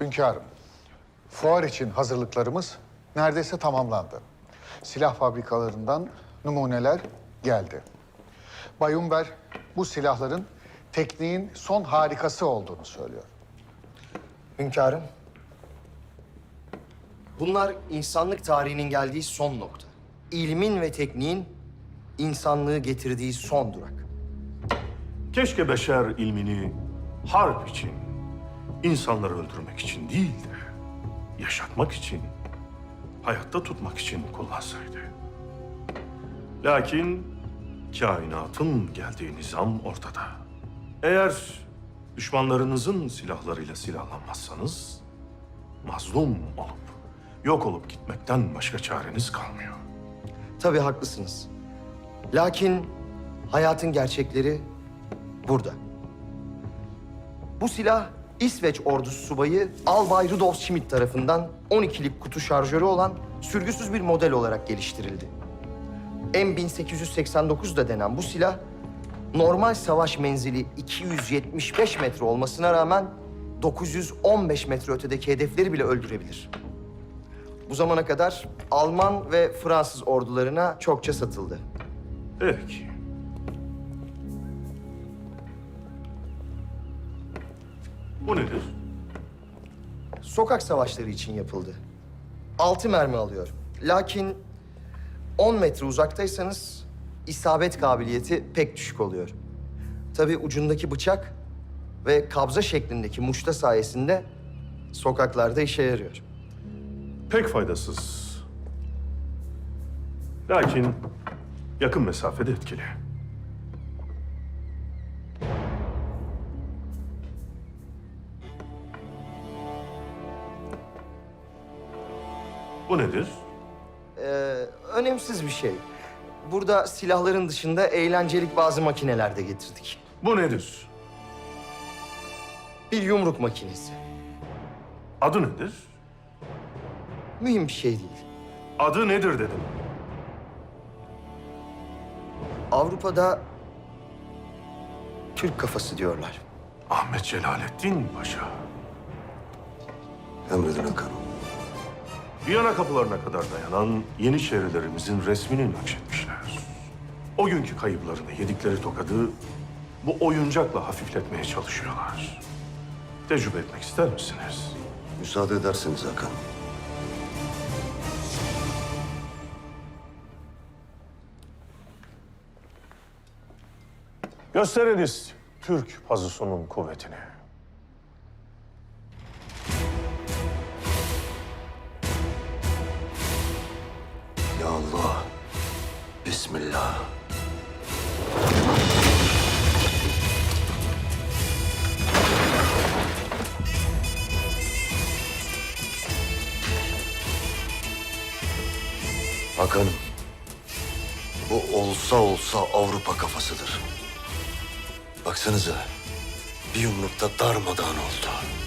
Hünkârım, fuar için hazırlıklarımız neredeyse tamamlandı. Silah fabrikalarından numuneler geldi. Bayumber bu silahların tekniğin son harikası olduğunu söylüyor. Hünkârım. Bunlar insanlık tarihinin geldiği son nokta. İlmin ve tekniğin insanlığı getirdiği son durak. Keşke beşer ilmini harp için, insanları öldürmek için değil de yaşatmak için, hayatta tutmak için kullansaydı. Lakin kainatın geldiği nizam ortada. Eğer düşmanlarınızın silahlarıyla silahlanmazsanız mazlum olup yok olup gitmekten başka çareniz kalmıyor. Tabii haklısınız. Lakin hayatın gerçekleri burada. Bu silah İsveç ordusu subayı Albay Rudolf Schmidt tarafından 12'lik kutu şarjörü olan sürgüsüz bir model olarak geliştirildi. M1889 da denen bu silah normal savaş menzili 275 metre olmasına rağmen 915 metre ötedeki hedefleri bile öldürebilir. Bu zamana kadar Alman ve Fransız ordularına çokça satıldı. Peki. Bu nedir? Sokak savaşları için yapıldı. Altı mermi alıyor. Lakin 10 metre uzaktaysanız isabet kabiliyeti pek düşük oluyor. Tabii ucundaki bıçak ve kabza şeklindeki muşta sayesinde sokaklarda işe yarıyor. Pek faydasız. Lakin yakın mesafede etkili. Bu nedir? Ee, önemsiz bir şey. Burada silahların dışında eğlencelik bazı makineler de getirdik. Bu nedir? Bir yumruk makinesi. Adı nedir? Mühim bir şey değil. Adı nedir dedim. Avrupa'da Türk kafası diyorlar. Ahmet Celalettin Paşa. Emredin Hakan'ım. Viyana kapılarına kadar dayanan Yeniçerilerimizin resmini nakşetmişler. O günkü kayıplarını yedikleri tokadı bu oyuncakla hafifletmeye çalışıyorlar. Tecrübe etmek ister misiniz? Müsaade ederseniz Hakan'ım. Gösteriniz Türk pazusunun kuvvetini. Allah. Bismillah. Hakan'ım. Bu olsa olsa Avrupa kafasıdır. Baksanıza. Bir yumrukta darmadağın oldu.